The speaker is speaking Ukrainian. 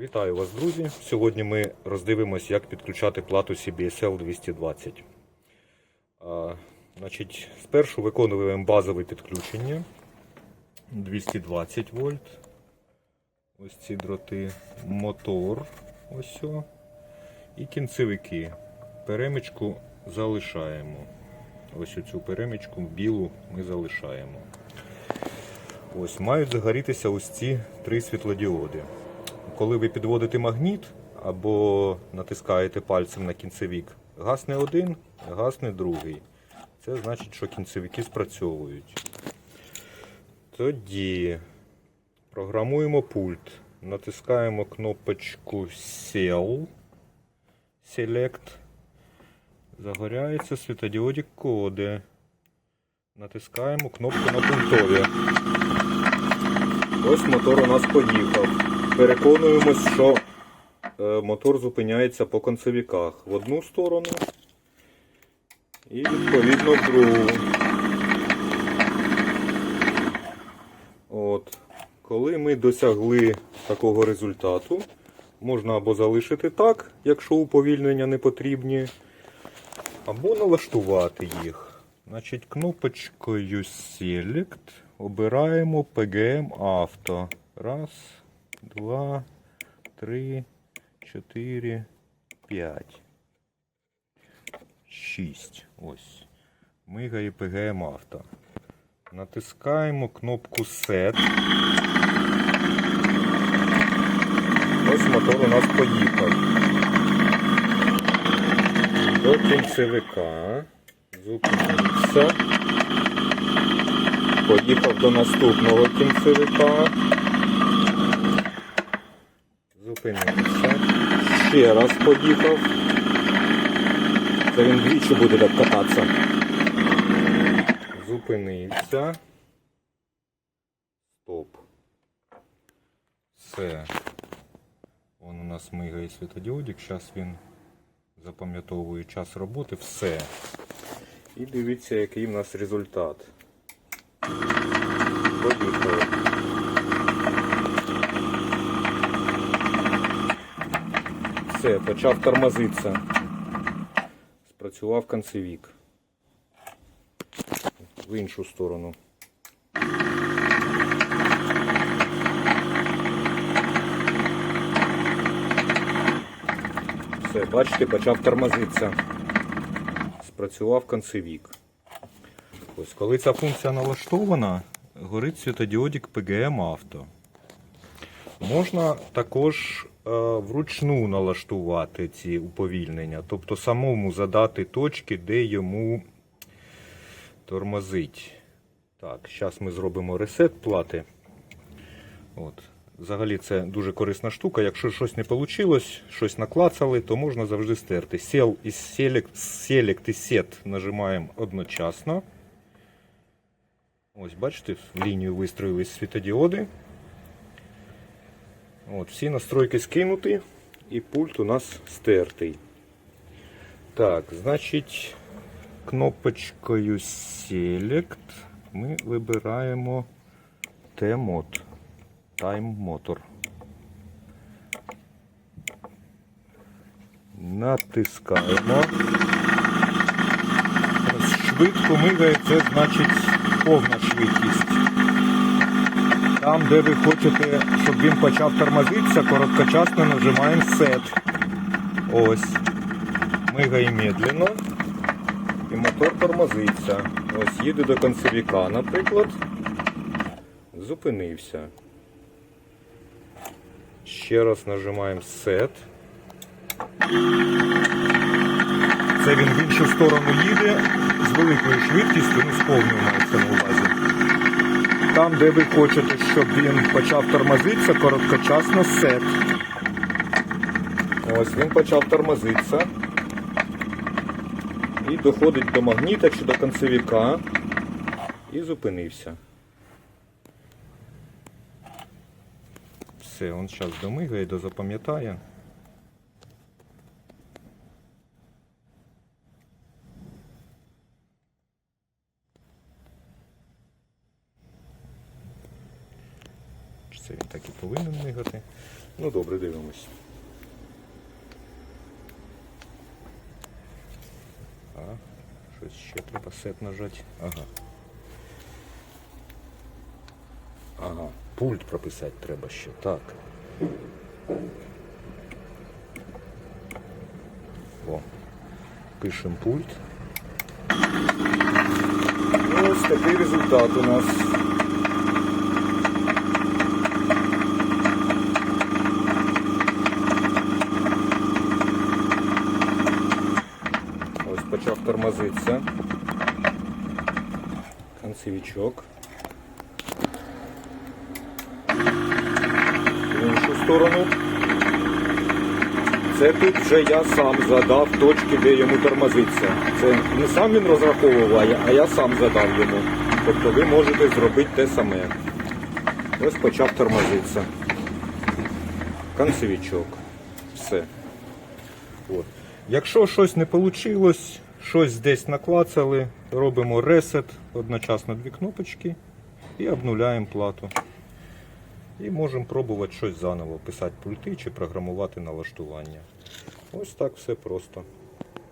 Вітаю вас, друзі! Сьогодні ми роздивимось, як підключати плату CBSL 220. А, значить, спершу виконуємо базове підключення 220 вольт. Ось ці дроти, мотор, ось о, і кінцевики. Перемичку залишаємо. Ось оцю перемичку білу ми залишаємо. Ось мають загорітися ось ці три світлодіоди. Коли ви підводите магніт або натискаєте пальцем на кінцевік, гасне один, гасне другий. Це значить, що кінцевики спрацьовують. Тоді програмуємо пульт. Натискаємо кнопочку Sell, Select. Загоряється світодіодік коди. Натискаємо кнопку на пультові. Ось мотор у нас поїхав. Переконуємось, що е, мотор зупиняється по концевіках в одну сторону і відповідно в другу. От. Коли ми досягли такого результату, можна або залишити так, якщо уповільнення не потрібні, або налаштувати їх. Значить, кнопочкою Select обираємо PGM Auto. Раз, два, три, чотири, п'ять. Шість. Ось. Мигає PGM Auto. Натискаємо кнопку Set. Ось мотор у нас поїхав. До кінцевика. Зупинився. Поїхав до наступного кінцевика. Зупинився. Ще раз поїхав. Це він двічі буде так кататися. Зупинився. Стоп. Все. Вон у нас мигає світодіодик. Зараз він запам'ятовує час роботи. Все. І дивіться, який в нас результат. Поїхали. Все, почав тормозитися. Спрацював концевік. В іншу сторону. Все, бачите, почав тормозитися. Спрацював концевік. Ось, коли ця функція налаштована, горить світодіодик PGM Auto. Можна також е, вручну налаштувати ці уповільнення, тобто самому задати точки, де йому тормозить. Так, зараз ми зробимо ресет плати. От. Взагалі це дуже корисна штука. Якщо щось не вийшло, щось наклацали, то можна завжди стерти. Sell і Select і Set нажимаємо одночасно. Ось, бачите, в лінію вистроїлись світодіоди. От, всі настройки скинуті і пульт у нас стертий. Так, значить, кнопочкою Select ми вибираємо T-мод. Time Motor. Натискаємо. Швидко мигає, це значить повна швидкість. Там, де ви хочете, щоб він почав тормозитися, короткочасно нажимаємо Set. Ось. Мигає медленно. І мотор тормозиться. Ось їде до концевіка, наприклад. Зупинився. Ще раз нажимаємо Set. Це він в іншу сторону їде з великою швидкістю, ну з повною мається на увазі. Там, де ви хочете, щоб він почав тормозитися, короткочасно Set. Ось він почав тормозитися. І доходить до магніта чи до концевіка. І зупинився. Все, він зараз домигає, дозапам'ятає. Це він так і повинен мигати. Ну добре, дивимось. А, щось ще треба сет нажати. Ага. Ага, пульт прописати треба ще. Так. О, пишемо пульт. Ось такий результат у нас. Ось почав. Концевичок. В іншу сторону. Це тут вже я сам задав точки, де йому тормозиться. Це не сам він розраховуває, а я сам задав йому. Тобто ви можете зробити те саме. Ось почав тормозитися. Концевичок. Все. От. Якщо щось не вийшло, щось десь наклацали, робимо ресет, одночасно дві кнопочки і обнуляємо плату. І можемо пробувати щось заново, писати пульти чи програмувати налаштування. Ось так все просто.